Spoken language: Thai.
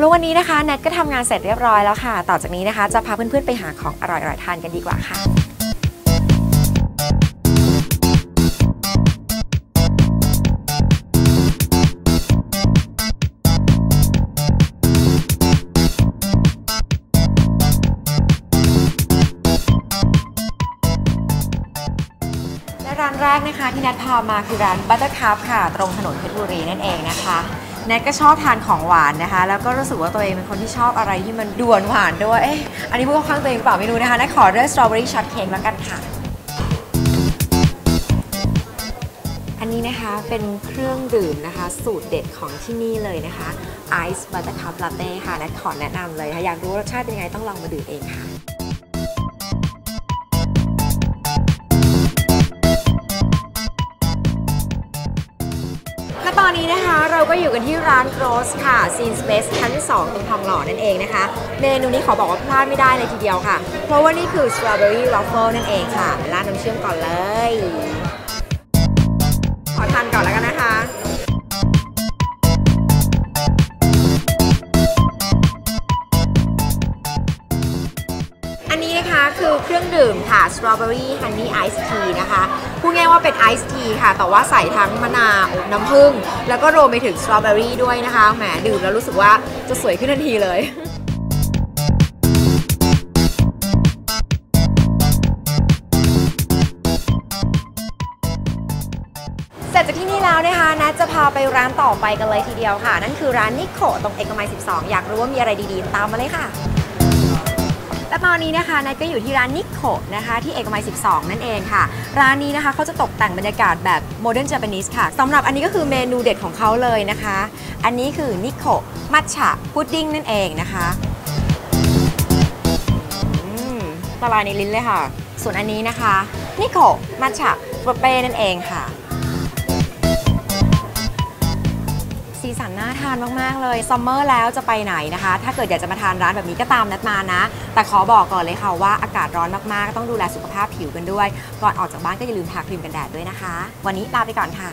วันนี้นะคะแนทก็ทำงานเสร็จเรียบร้อยแล้วค่ะ ต่อจากนี้นะคะ จะพาเพื่อนๆไปหาของอร่อยๆทานกันดีกว่าค่ะ และร้านแรกนะคะที่แนทพามาคือร้าน Buttercup ค่ะ ตรงถนนเพชรบุรีนั่นเองนะคะ แนทก็ชอบทานของหวานนะคะ แล้วก็รู้สึกว่าตัวเองเป็นคนที่ชอบอะไรที่มันด่วนหวานด้วยเอ๊ะอันนี้พูดข้าข้างตัวเองเปล่าไม่รู้นะคะแนทขอเลือกสตรอเบอรี่ช็อตเค้กแล้วกันค่ะ อันนี้นะคะเป็นเครื่องดื่มนะคะ สูตรเด็ดของที่นี่เลยนะคะ Ice Buttercup Latte ค่ะแนทขอแนะนำเลยค่ะอยากรู้รสชาติเป็นยังไงต้องลองมาดื่มเองค่ะ อนนี้นะคะ เราก็อยู่กันที่ร้าน Rose ค่ะ Scene Space ชั้น 2 ตรงทองหล่อนั่นเองนะคะ เมนูนี้ขอบอกว่าพลาดไม่ได้เลยทีเดียวค่ะ เพราะว่านี่คือ Strawberry Waffle นั่นเองค่ะราดน้ำเชื่อมก่อนเลย ขอทานก่อนแล้วกันนะคะอันนี้นะคะคือเครื่องดื่มค่ะ Strawberry Honey Ice Tea นะคะ พูดง่ายว่าเป็น Ice Tea ค่ะ แต่ว่าใส่ทั้งมะนาวน้ำผึ้งแล้วก็รวมไปถึง Strawberry ด้วยนะคะแหมดื่มแล้วรู้สึกว่าจะสวยขึ้นทันทีเลยเสร็จจากที่นี่แล้วนะคะนัทจะพาไปร้านต่อไปกันเลยทีเดียวค่ะ นั่นคือร้านนิโคตรงเอกมัย 12 อยากรู้ว่ามีอะไรดีๆ ตามมาเลยค่ะ และตอนนี้นะคะนัทก็อยู่ที่ร้านนิโคนะคะ ที่เอกมัย 12 นั่นเองค่ะ ร้านนี้นะคะเขาจะตกแต่งบรรยากาศแบบโมเดิร์นเจแปนิสค่ะสำหรับอันนี้ก็คือเมนูเด็ดของเขาเลยนะคะ อันนี้คือนิโคมัทฉะพุดดิ้งนั่นเองนะคะอืมละลายในลิ้นเลยค่ะ ส่วนอันนี้นะคะนิโคมัทฉะฟรเป้นั่นเองค่ะ สีสันน่าทานมาก ๆ เลยซัมเมอร์แล้วจะไปไหนนะคะ ถ้าเกิดอยากจะมาทานร้านแบบนี้ก็ตามนัดมานะ แต่ขอบอกก่อนเลยค่ะว่าอากาศร้อนมาก ๆ ต้องดูแลสุขภาพผิวกันด้วย ก่อนออกจากบ้านก็อย่าลืมทาครีมกันแดดด้วยนะคะ วันนี้ลาไปก่อนค่ะ